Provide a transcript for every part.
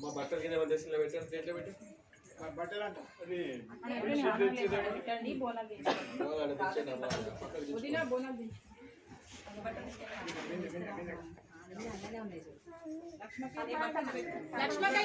మా బట్టలు కింద వందేసి ఇలా పెట్టారు దేంట్లో పెట్టి బట్టలు అంటే లక్ష్మకాయ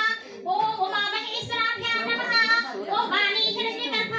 ఓం ఉమామహేశ్వరాభ్యాం నమః ఓం వాణీహిరణ్యగర్భ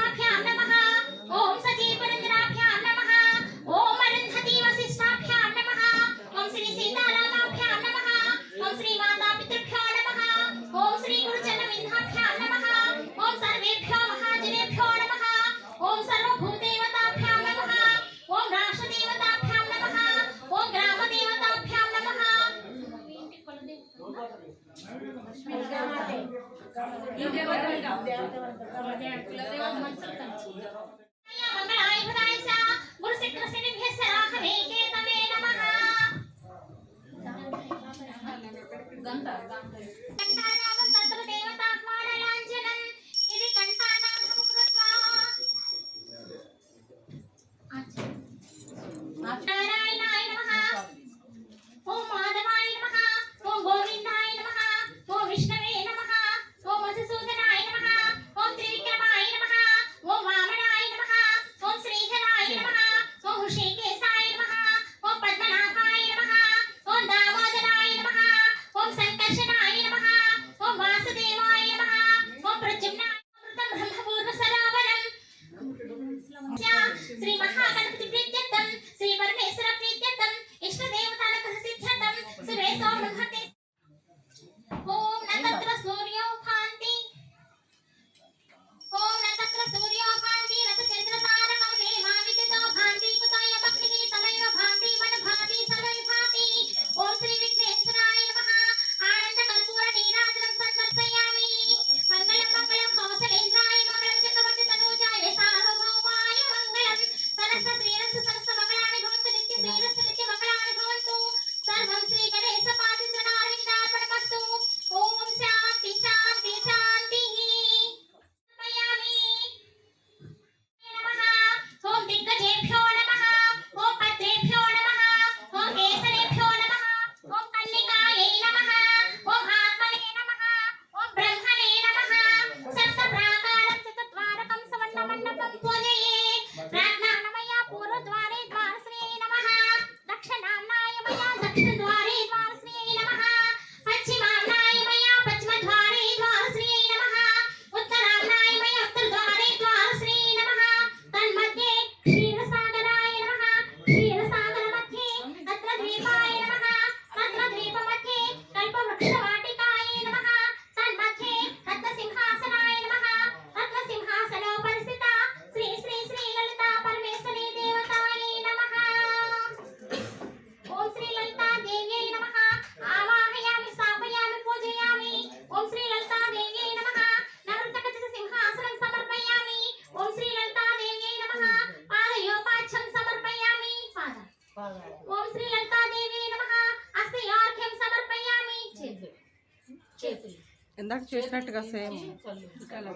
ఇందాక చేసినట్టుగా సేమ్.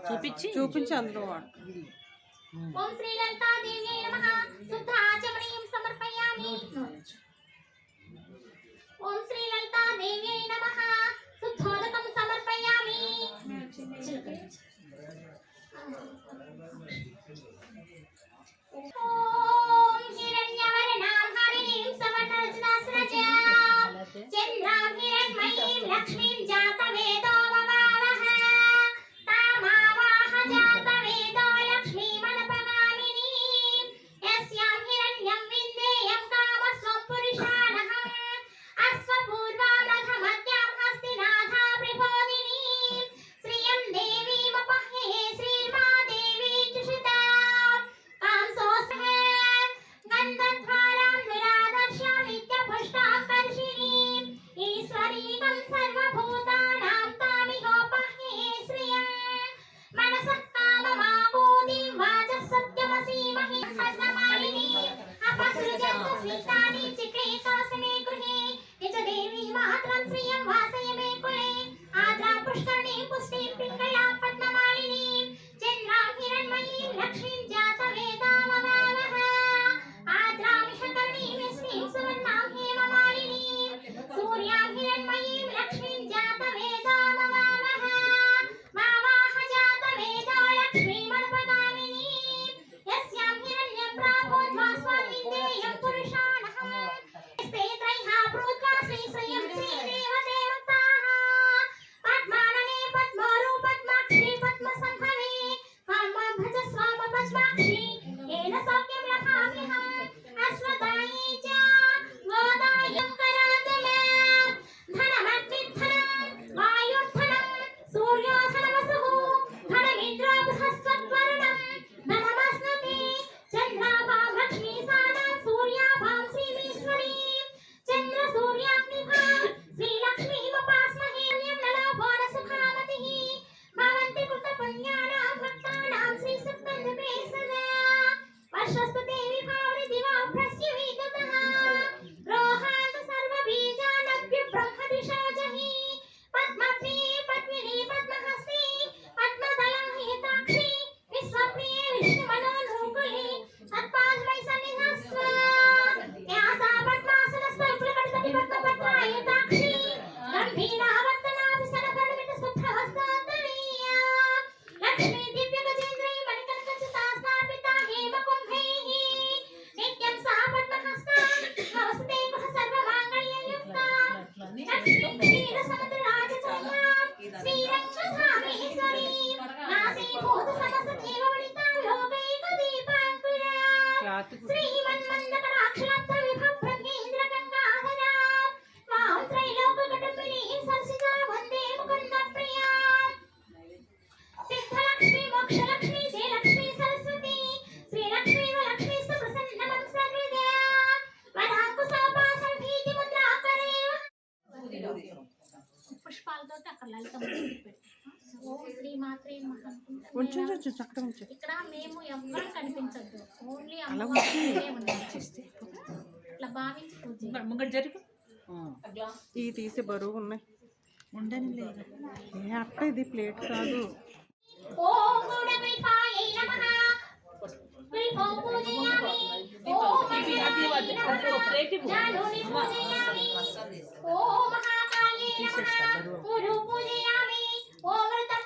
చూపించి చూపించి అందులో వాడు. ఓం ముంగడు జరిగి ఇవి తీసి బరువు ఉన్నాయి ఉండని లేదు ఏ అట్ట ఇది ప్లేట్ కాదు ఓం మహాకాళీ నమః గురు పూజయామి ఓం వృతం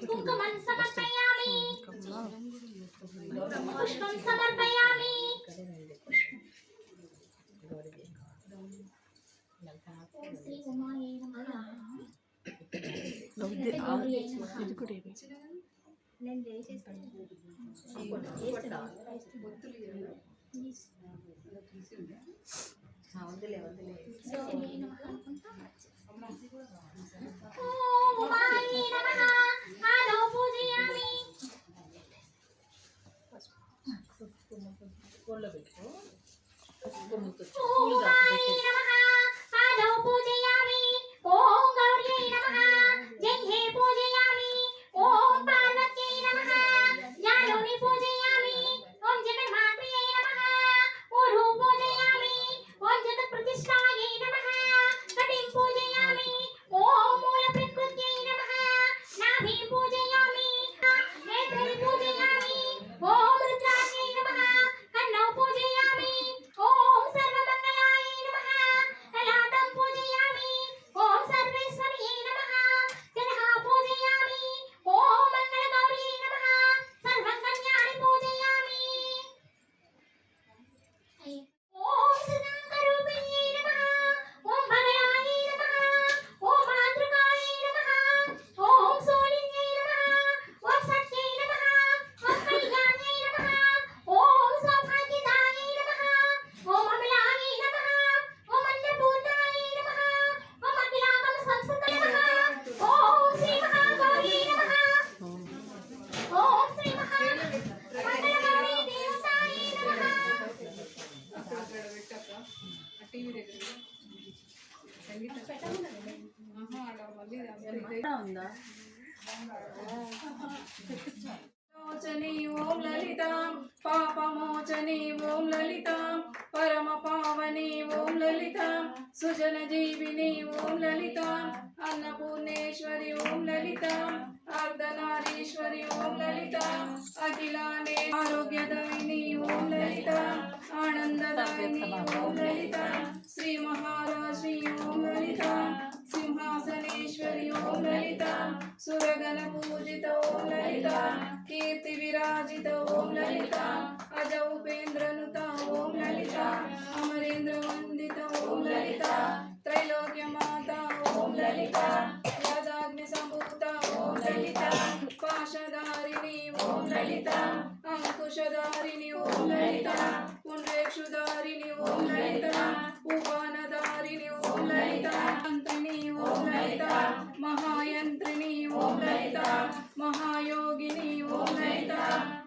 कुङ्कुमं समर्पयामि पुष्पं समर्पयामि ॐ श्री उमायै नमः నేను చేసేస్తాను వద్దులే వద్దులే 꼴라뵙고, 그 ಕೀರ್ತಿ ವಿರಾಜಿತ ಓಂ ಲಲಿತಾ ಅಜ ಉಪೇಂದ್ರನುತ ಓಂ ಲಲಿತಾ ಅಮರೇಂದ್ರ ವಂದಿತ ಓಂ ಲಲಿತಾ ತ್ರೈಲೋಕ್ಯ ಮಾತಾ ಓಂ ಲಲಿತಾ ಯದಾಗ್ನಿ ಸಂಭೂತ ಓಂ ಲಲಿತಾ ಪಾಶಧಾರಿಣಿ ಓಂ ಲಲಿತಾ ಅಂಕುಶಧಾರಿಣಿ ಓಂ ಲಲಿತಾ ಪುಂಡ್ರೇಕ್ಷುಧಾರಿಣಿ ಓಂ ಲಲಿತಾ ಉಪಾನಧಾರಿಣಿ ಓಂ ಲಲಿತಾ ಮಂತ್ರಿಣಿ ಓಂ ಲಲಿತಾ ಮಹಾಯಂತ್ರ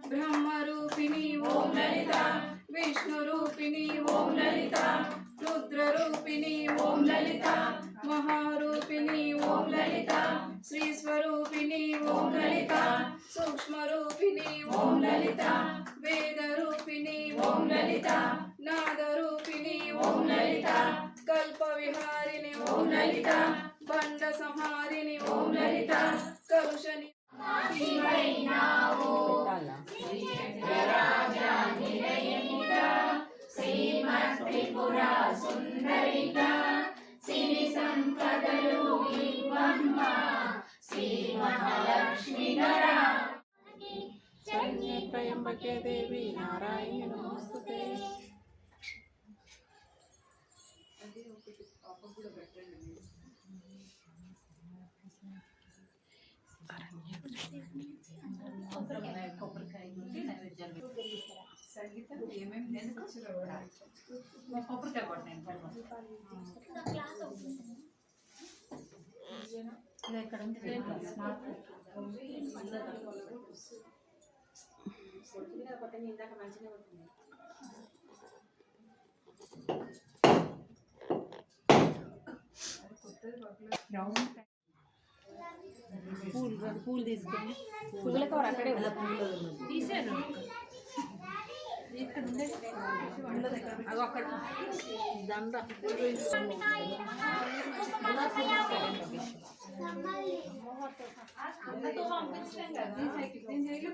బ్రహ్మరూపిణి ఓం లలిత విష్ణురూపిణి ఓం లలిత రుద్రరూపిణి ఓం లలిత మహారూపిణి ఓం లలిత శ్రీ స్వరూపిణి ఓం లలిత సూక్ష్మరూపిణి ఓం లలిత వేదరూపిణి ఓం లలిత నాదరూపిణి ఓం లలిత కల్ప విహారిణి ఓం కొబ్బరికాయ నుండి నైవేద్యాలు సంగీత ఏమేమి నేను కొబ్బరికాయ పడినాయి ఇక్కడ ఉంది ఇందాక మంచిగా ఉంటుంది గ్రౌండ్ పూలు పూలు తీసుకొని పూల కవర్ అక్కడే తీసాను ఇక్కడ ఉండే అగో అక్కడ దండ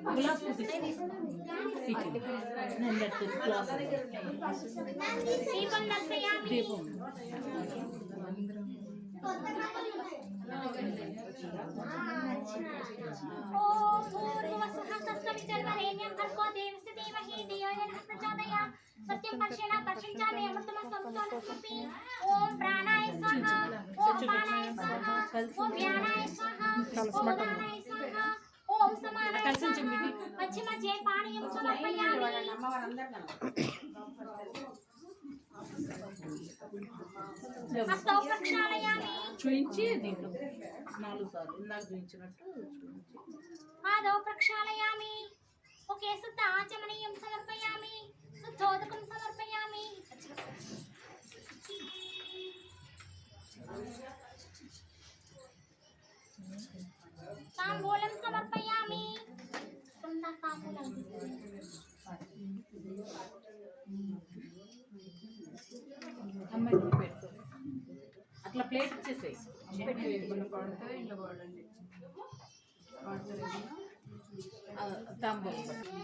గులాబ్ పువ్వు నేను పెడుతుంది క్లాస్ దీపం దర్శయామి దీపం ॐ भूर्भुवस्सुः स्वस्त्वमित्यर्वरेण्यं देवस्य धीमहि धियो यो नः प्रचोदयात् सत्यं पश्येण पश्यञ्चामि अमृतमस्तु अमृतमस्मि ॐ प्राणाय स्वाहा ॐ पाणाय स्वाहा ॐ व्याणाय स्वाहा ॐ दानाय स्वाहा ॐ समानाय स्वाहा मध्य मध्ये पाणियं समर्पयामि చూయించి దీంట్లో నాలుగు సార్లు. ఇందాక చూయించినట్టు ప్రక్షాళయామి ఒకే శుద్ధ ఆచమనీయం సమర్పయామి? శుద్ధోదకం సమర్పయామి? తాంబూలం సమర్పయామి? తాంబూలం. అమ్మాయి అట్లా ప్లేట్ ఇచ్చేసేయి.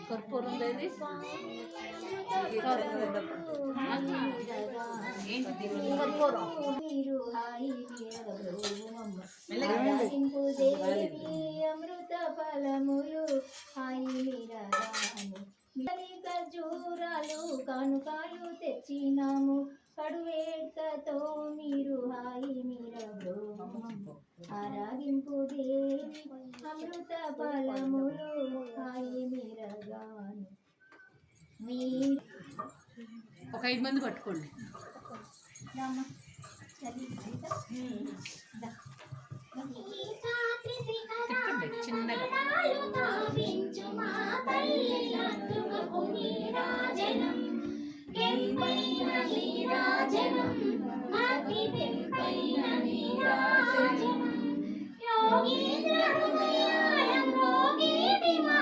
కర్పూరం లేదు. అమృత ఫలములు. హాయి ఖర్జూరాలు కానుకాలు తెచ్చినాము. కడువేట్కతో మీరు హాయి మీరగృహము ఆరాగింపు దేవి అమృత ఫలములు హాయి మీరగాను మీ ఒక ఐదు మంది పట్టుకోండి. చిన్నగా. యోగీంద్ర హృదయాలం రోగేటి మా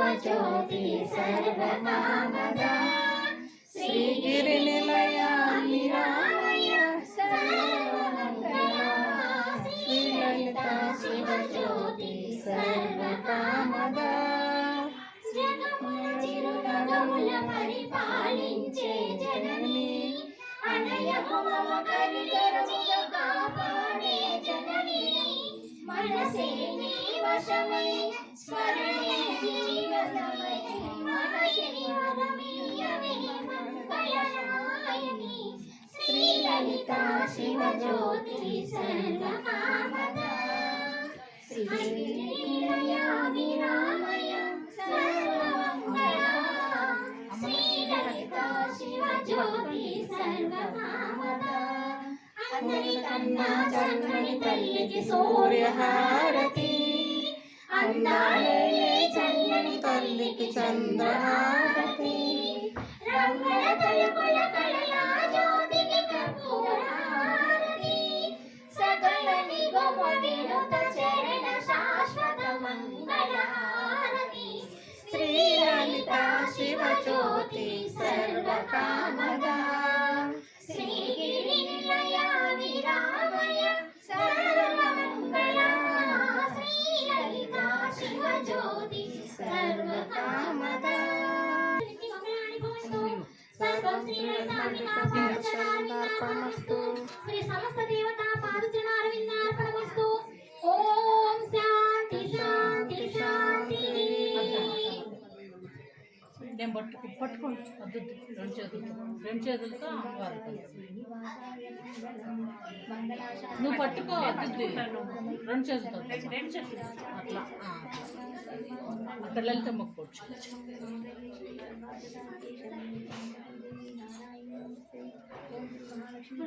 శివజ్యోతి సర్వకామద. శ్రీగిరి నిలయ శ్రీరామయ సర్వమంగళ. శ్రీలలిత శివజ్యోతి సర్వకామద. జగముల చిరునగముల పరిపాలించే జనని. అనయము మమ కాపాడే జనని. మనసే నీ వశమై. శ్రీలలిత శివజ్యోతి సర్వకామద శ్రీలయ విరామయ సర్వమంగళ శ్రీలలిత శివజ్యోతి సర్వకామద అందరికన్నా చక్కని తల్లికి సూర్యహారతి అందాలే చల్లని తల్లికి చంద్రహారతి శ్రీలలిత శివజ్యోతి సర్వకామద. శ్రీ పట్టుకోండి. వద్దు రెండు చేతులతో రెండు చేతులతో. నువ్వు పట్టుకో వద్దు రెండు చేతులతో. రెండు చేతులు అట్లా. అక్కడ వెళ్తే మొక్కోవచ్చు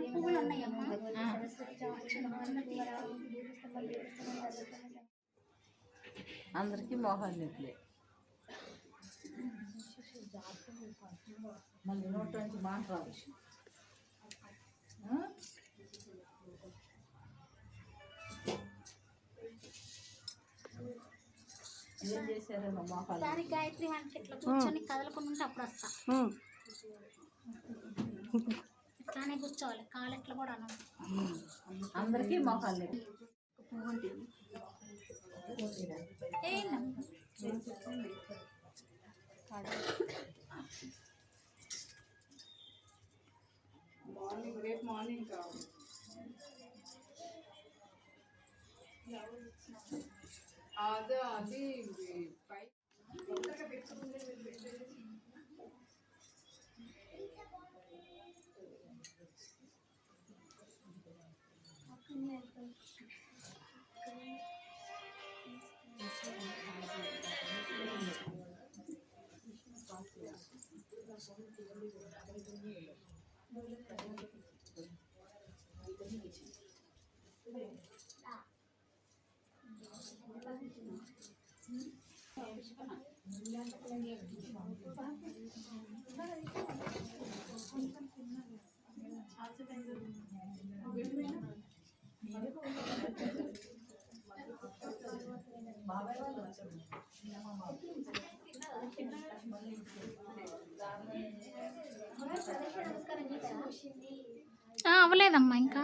పువ్వులు ఉన్నాయమ్మా ఆ. అందరికీ మోహాలు నెట్లే మళ్ళీ నోట్ నుంచి మాట రాదు ఆ? ఏం చేశారేమో మోహాలు ఒకసారి గాయత్రి వంట ఇట్లా కూర్చొని కదలకుండా ఉంటే అప్పుడు వస్తా. ఇట్లానే కూర్చోవాలి. కాలు ఎట్లా కూడా అనం. అందరికీ మోహాలు మార్నింగ్ రేపు మార్నింగ్ కావాలి అదే అది పై నమస్కారం చేశాను అవ్వలేదమ్మా ఇంకా.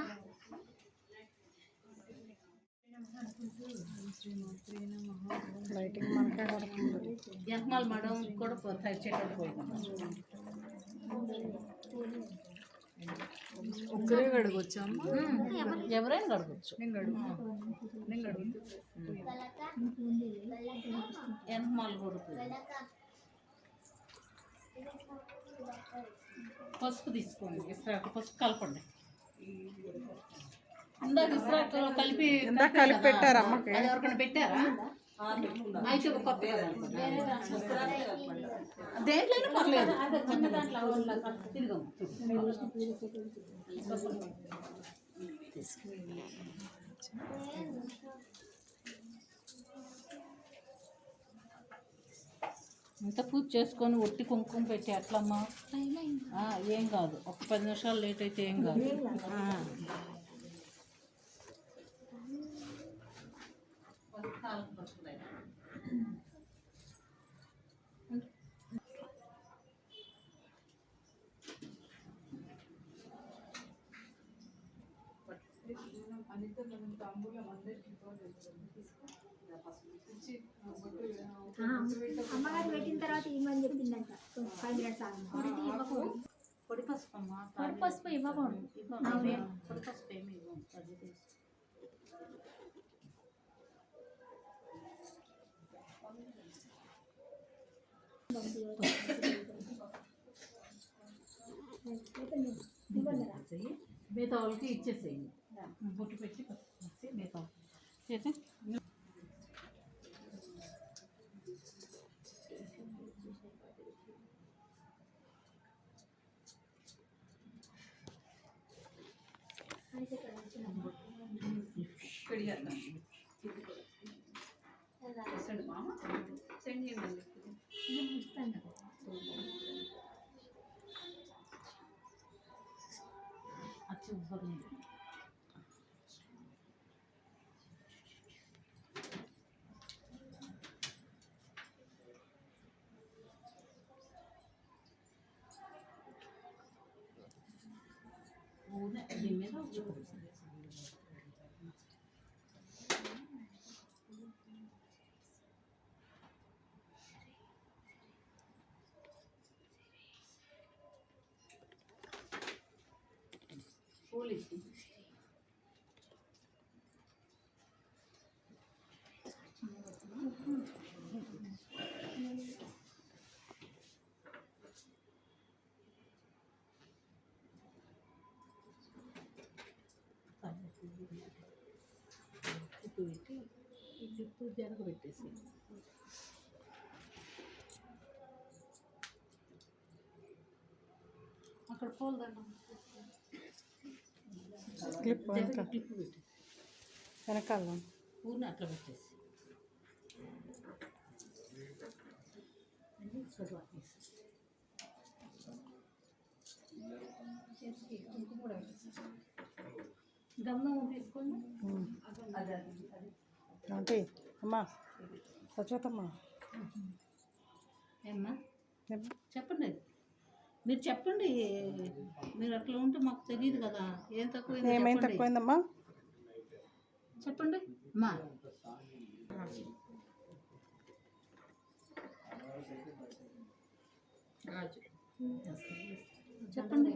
లైటింగ్ మనకే కడుతుంది జన్మాల మడం కూడా ఒక్కరే ఎవరైనా గడపచ్చు నేను గడుగు నేను గడుగు జన్మాలు కొడుతుంది పసుపు తీసుకోండి ఇస్రాకు పసుపు కలపండి. ఇందాక ఇస్రాకు కలిపి ఇందాక కలిపి పెట్టారా అమ్మకి? అది ఎవరికైనా పెట్టారా? అయితే ఒక కొత్త దేంట్లోనే పర్లేదు. ఇదిగో. ఇంత పూజ చేసుకొని ఒట్టి కుంకుమ పెట్టి ఎట్లమ్మా ఏం కాదు ఒక పది నిమిషాలు లేట్ అయితే ఏం కాదు ఆ. అమ్మగారు పెట్టిన తర్వాత ఇవ్వమని చెప్పిందంట. ఫైవ్ మినిట్స్ ఆగమని పొడి పసుపు పొడి పసుపు ఇవ్వకూడదు. పొడి పసుపు ఏమి ఇవ్వం. మిగతా వాళ్ళకి ఇచ్చేసేయండి బొట్టు పెట్టి పసుపు Şuraya da. Keselim ama. Sen niye ben bekledin? Ben de. Açın. Bu ne? Yemeğe de alacak mısın? అక్కడ పూల దండం క్లిప్ వెనక జరగ క్లిప్ పెట్టేసి వెనకాల. పూర్ణ అట్లా పెట్టేసి. అంటే అమ్మా సచోతమ్మా చెప్పండి. మీరు చెప్పండి. మీరు అట్లా ఉంటే మాకు తెలియదు కదా. ఏం తక్కువ ఏమైంది తక్కువైందమ్మా? చెప్పండి. అమ్మా చెప్పండి.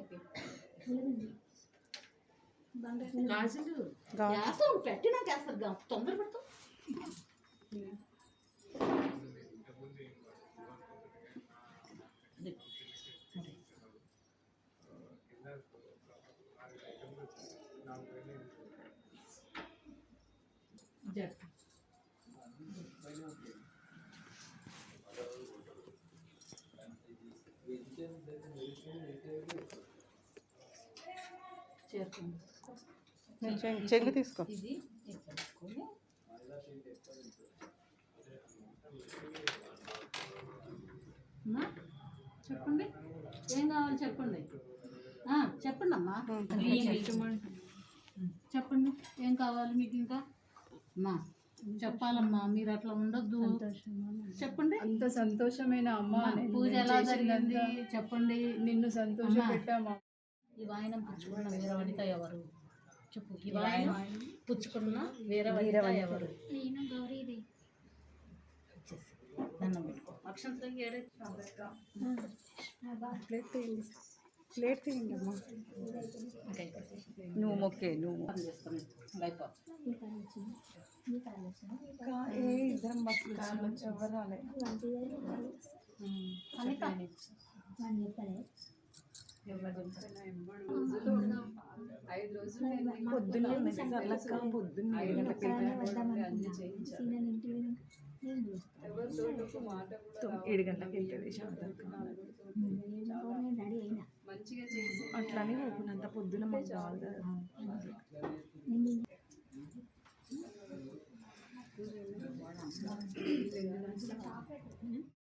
గాజులు పెట్టినాక వేస్తారు తొందర పెడతాం ఇది. మరి. జట్టు చెంగు తీసుకో. ఇది చెప్పండి. ఏం కావాలి చెప్పండి? ఆ, చెప్పండి అమ్మా. చెప్పండి. ఏం కావాలి మీకు ఇంకా? అమ్మా చెప్పాలమ్మా మీరు అట్లా ఉండొద్దు. చెప్పండి. అంత సంతోషమైన అమ్మ పూజ ఎలా జరిగింది? చెప్పండి. నిన్ను సంతోష పెట్టామా ఈ వాయనం పుచ్చుకున్న వీర వనిత ఎవరు? చెప్పు. ఈ వాయనం పుచ్చుకున్న వీర వనిత ఎవరు? నేను గౌరీది. దండం పెట్టుకో. అక్షంతరం ఏడే. ప్లేట్ తీయండి. ప్లేట్ తీయండి అమ్మా. నువ్వు మొక్కే నువ్వు ఏ ఇద్దరం బస్సు ఎవరు రాలేదు. ఐదు రోజులు పొద్దున్నే మెసేజ్ అల్లక్క పొద్దున్నే ఏడు ఏడు గంటలకు వెళ్తుంది శాంతక్క అట్లానే ఊపినంత పొద్దున మాకు కావాలి కదా